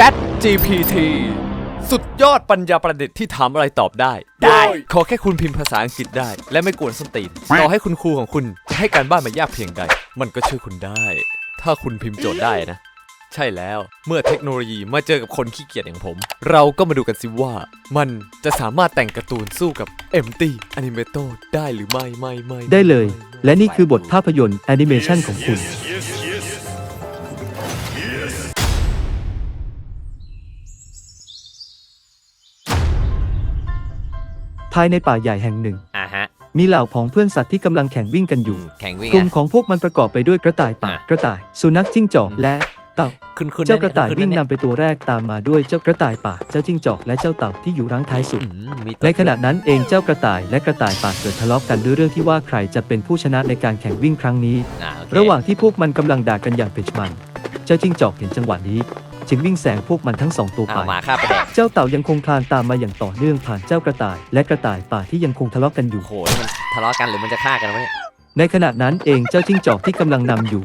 Chat GPT สุดยอดปัญญาประดิษฐ์ที่ถามอะไรตอบได้ ได้ ขอแค่คุณพิมพ์ภาษาอังกฤษได้ และไม่กวนส้นตีนต่อให้คุณครูของคุณจะให้การบ้านมายากเพียงใด มันก็ช่วยคุณได้ ถ้าคุณพิมพ์โจทย์ได้นะ ใช่แล้วเมื่อเทคโนโลยีมาเจอกับคนขี้เกียจอย่างผม เราก็มาดูกันสิว่า มันจะสามารถแต่งการ์ตูนสู้กับ Empty Animator ได้หรือไม่ไม่ไม่ ได้เลยไม่และนี่คือบทภาพยนตร์แอนิเมชันของคุณ ภายในป่าใหญ่แห่งหนึ่ง อ่าฮะมีเหล่าผองเพื่อนสัตว์ที่กำลังแข่งวิ่งกันอยู่ แข่งวิ่งกลุ่มอะ ของพวกมันประกอบไปด้วยกระต่ายป่า อะ กระต่าย สุนัขจิ้งจอกและเต่า คุณคุณเจ้ากระต่ายวิ่งนำไปตัวแรกตามมาด้วยเจ้ากระต่ายป่า เจ้าจิ้งจอกและเจ้าเต่าที่อยู่รั้งท้ายสุด มีในขณะนั้นเองเจ้ากระต่ายและกระต่ายป่าเกิดทะเลาะกันด้วยเรื่องที่ว่าใครจะเป็นผู้ชนะในการแข่งวิ่งครั้งนี้ อ่าโอเคระหว่างที่พวกมันกำลังด่ากันอย่างเผ็ดมัน เจ้าจิ้งจอกเห็นจังหวะนี้ จึงวิ่งแซงพวกมันทั้งสองตัวไป เอาหมาฆ่าไปแดก เจ้าเต่ายังคงคลานตามมาอย่างต่อเนื่องผ่านเจ้ากระต่าย และกระต่ายป่าที่ยังคงทะเลาะกันอยู่โอ้โหนี่มันทะเลาะกันหรือมันจะฆ่ากันวะเนี่ย ในขณะนั้นเองเจ้าจิ้งจอกที่กำลังนำอยู่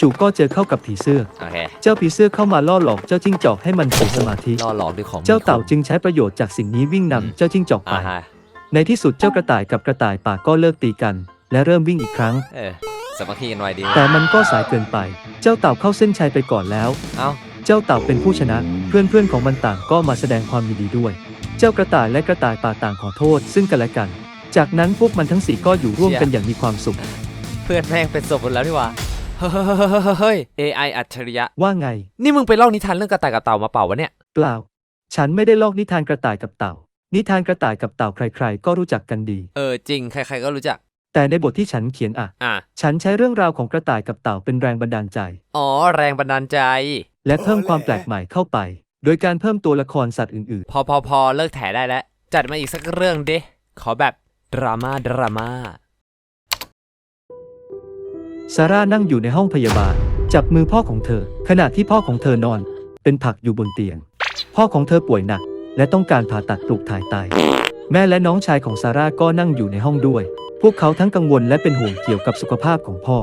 จู่ๆก็เจอเข้ากับผีเสื้อ โอเค เจ้าผีเสื้อเข้ามาล่อหลอกเจ้าจิ้งจอกให้มันเสียสมาธิ ล่อหลอกด้วยของเจ้าเต่าจึงใช้ประโยชน์จากสิ่งนี้วิ่งนำเจ้าจิ้งจอกไป อ่าฮะในที่สุดเจ้ากระต่ายกับกระต่ายป่าก็เลิกตีกัน และเริ่มวิ่งอีกครั้ง เออสามัคคีกันไว้ดี แต่มันก็สายเกินไป เจ้าเต่าเข้าเส้นชัยไปก่อนแล้ว เอ้า เจ้าเต่าเป็นผู้ชนะ เพื่อนๆของมันต่างก็มาแสดงความยินดีด้วย เจ้ากระต่ายและกระต่ายป่าต่างขอโทษซึ่งกันและกัน จากนั้นพวกมันทั้งสี่ก็อยู่ร่วมกันอย่างมีความสุข เพื่อนแม่งเป็นศพหมดแล้วนี่หว่าเฮ้ย AI อัจฉริยะ ว่าไง นี่มึงไปเล่านิทานเรื่องกระต่ายกับเต่ามาเปล่าวะเนี่ย เปล่า ฉันไม่ได้ลอกนิทานกระต่ายกับเต่า นิทานกระต่ายกับเต่าใครๆ ก็รู้จักกันดี เออจริง ใคร ๆ ก็รู้จัก แต่ในบทที่ฉันเขียนอะ อะ ฉันใช้เรื่องราวของกระต่ายกับเต่าเป็นแรงบันดาลใจ อ๋อ แรงบันดาลใจ และเพิ่มความแปลกใหม่เข้าไป โดยการเพิ่มตัวละครสัตว์อื่น พอพอพอเลิกแถได้แล้ว จัดมาอีกสักเรื่องดิ ขอแบบ ดราม่าดราม่า ๆ ซาร่านั่งอยู่ในห้องพยาบาล จับมือพ่อของเธอ ขณะที่พ่อของเธอนอน เป็นผักอยู่บนเตียง พ่อของเธอป่วยหนัก และต้องการผ่าตัดปลูกถ่ายไตแม่และน้องชายของซาร่าก็นั่งอยู่ในห้องด้วย พวกเขาทั้งกังวลและเป็นห่วงเกี่ยวกับสุขภาพของพ่อ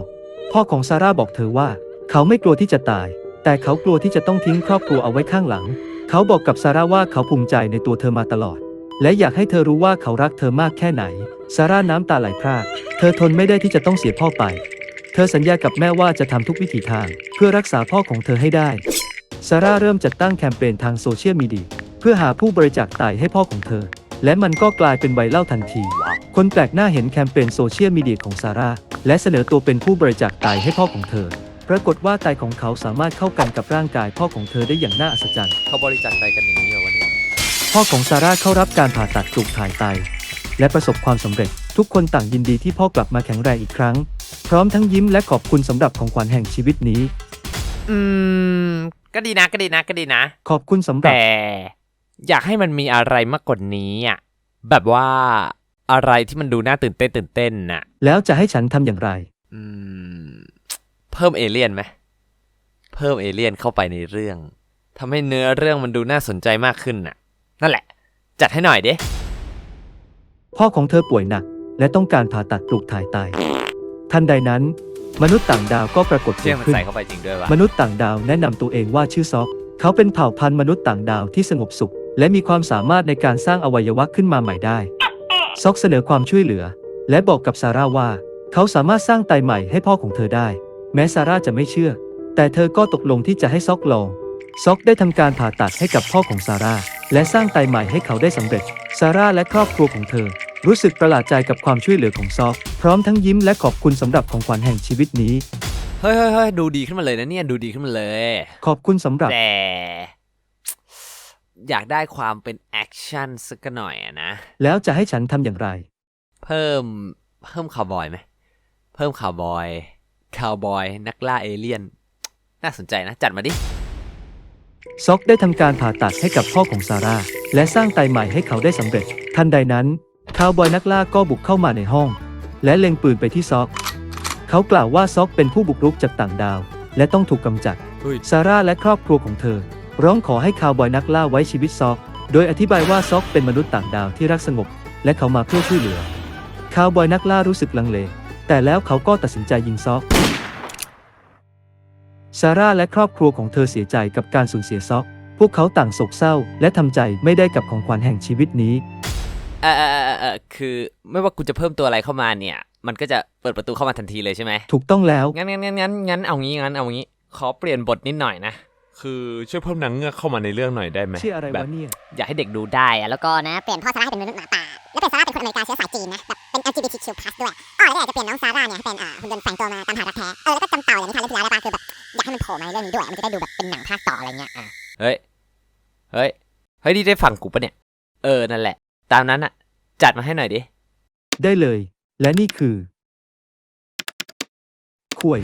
พ่อของซาร่าบอกเธอว่า เขาไม่กลัวที่จะตาย แต่เขากลัวที่จะต้องทิ้งครอบครัวเอาไว้ข้างหลัง เขาบอกกับซาร่าว่าเขาภูมิใจในตัวเธอมาตลอด และอยากให้เธอรู้ว่าเขารักเธอมากแค่ไหน ซาร่าน้ำตาไหลพรากเธอทนไม่ได้ที่จะต้องเสียพ่อไป เธอสัญญากับแม่ว่าจะทำทุกวิถีทาง เพื่อรักษาพ่อของเธอให้ได้ ซาร่าเริ่มจัดตั้งแคมเปญทางโซเชียลมีเดียเพื่อหาผู้บริจาคไตให้พ่อของเธอ และมันก็กลายเป็นไวรัลทันที คนแปลกหน้าเห็นแคมเปญโซเชียลมีเดียของซาร่าและเสนอตัวเป็นผู้บริจาคไตให้พ่อของเธอ รากฏว่าไตของเขาสามารถเข้ากันกับร่างกายพ่อของเธอได้อย่างน่าอัศจรรย์ เขาบริจาคใจกันอย่างนี้เหรอวะเนี่ย พ่อของซาร่าเข้ารับการผ่าตัดปลูกถ่ายไต และประสบความสำเร็จ ทุกคนต่างยินดีที่พ่อกลับมาแข็งแรงอีกครั้ง พร้อมทั้งยิ้มและขอบคุณสำหรับของขวัญแห่งชีวิตนี้ อืม ก็ดีนะก็ดีนะก็ดีนะ ขอบคุณสำหรับ แต่อยากให้มันมีอะไรมากกว่านี้อะ แบบว่าอะไรที่มันดูน่าตื่นเต้นตื่นเต้นน่ะ แล้วจะให้ฉันทำอย่างไร อืม เพิ่มเอเลี่ยนไหมเพิ่มเอเลี่ยนเข้าไปในเรื่องทำให้เนื้อเรื่องมันดูน่าสนใจมากขึ้นน่ะ นั่นแหละ จัดให้หน่อยเด้พ่อของเธอป่วยหนัก และต้องการผ่าตัดปลูกถ่ายไตทันใดนั้น มนุษย์ต่างดาวก็ปรากฏเชื่อตัวมันขึ้น ใส่เข้าไปจริงด้วยวะมนุษย์ต่างดาวแนะนำตัวเองว่าชื่อซอก เขาเป็นเผ่าพันธุ์มนุษย์ต่างดาวที่สงบสุข และมีความสามารถในการสร้างอวัยวะขึ้นมาใหม่ได้ ซอกเสนอความช่วยเหลือ และบอกกับซาร่าว่า เขาสามารถสร้างไตใหม่ให้พ่อของเธอได้ แม้ซาร่าจะไม่เชื่อ แต่เธอก็ตกลงที่จะให้ซอกลอง ซอกได้ทำการผ่าตัดให้กับพ่อของซาร่าและสร้างไตใหม่ให้เขาได้สำเร็จ ซาร่าและครอบครัวของเธอ รู้สึกประหลาดใจกับความช่วยเหลือของซอก พร้อมทั้งยิ้มและขอบคุณสำหรับของขวัญแห่งชีวิตนี้ เฮ้ยเฮ้ยเฮ้ยดูดีขึ้นมาเลยนะเนี่ย ดูดีขึ้นมาเลย ขอบคุณสำหรับ แต่ อยากได้ความเป็นแอคชั่นสักหน่อยอะนะ แล้วจะให้ฉันทำอย่างไร เพิ่มเพิ่มคาวบอยไหม เพิ่มคาวบอย คาวบอย นักล่าเอเลี่ยน น่าสนใจนะ จัดมาดิ ซอกได้ทำการผ่าตัดให้กับพ่อของซาร่า และสร้างไตใหม่ให้เขาได้สำเร็จ ทันใดนั้นคาวบอยนักล่าก็บุกเข้ามาในห้อง และเล็งปืนไปที่ซอก เขากล่าวว่าซอกเป็นผู้บุกรุกจากต่างดาว และต้องถูกกำจัด เฮ้ย ซาร่าและครอบครัวของเธอ ร้องขอให้คาวบอยนักล่าไว้ชีวิตซอก โดยอธิบายว่าซอกเป็นมนุษย์ต่างดาวที่รักสงบ และเขามาเพื่อช่วยเหลือ คาวบอยนักล่ารู้สึกลังเล แต่แล้วเขาก็ตัดสินใจยิงซอกซาร่าและครอบครัวของเธอเสียใจกับการสูญเสียซอกพพวกเขาต่างโศกเศร้า และทำใจไม่ได้กับของขวัญแห่งชีวิตนี้ เออเออเออเออคือไม่ว่ากูจะเพิ่มตัวอะไรเข้ามาเนี่ย มันก็จะเปิดประตูเข้ามาทันทีเลยใช่ไหมถูกต้องแล้ว งั้นงั้นงั้นงั้นงั้นเอางี้งั้นเอางี้ ขอเปลี่ยนบทนิดหน่อยนะ คือช่วยเพิ่มนางเงือกเข้ามาในเรื่องหน่อยได้ไหมชื่ออะไรแบบวะเนี่ย อยากให้เด็กดูได้อะแล้วก็ก็นะ เปลี่ยนพ่อซาร่าให้เป็นมนุษย์หมาป่า แล้วเปลี่ยนซาร่าเป็นคนอเมริกาเชื้อสายจีนนะแบบเป็น LGBTQ+ ด้วยอ๋อแล้วก็อยากจะเปลี่ยนน้องซาร่าเนี่ยให้เป็นอ่าหุ่นยนต์แฝงตัวมาตามหารักแท้ เออแล้วก็จำเต่าอย่างนิทานเรื่องที่แล้วได้ปะคือแบบอยากให้มันโผล่มาในเรื่องนี้ด้วย มันจะได้ดูแบบเป็นหนังภาคต่ออะไรเงี้ยอะเฮ้ย เฮ้ย เฮ้ยนี่ได้ฟังกูปะเนี่ย เออ นั่นแหละ ตามนั้นอะจัดมาให้หน่อยดิ ได้เลย และนี่คือข่วย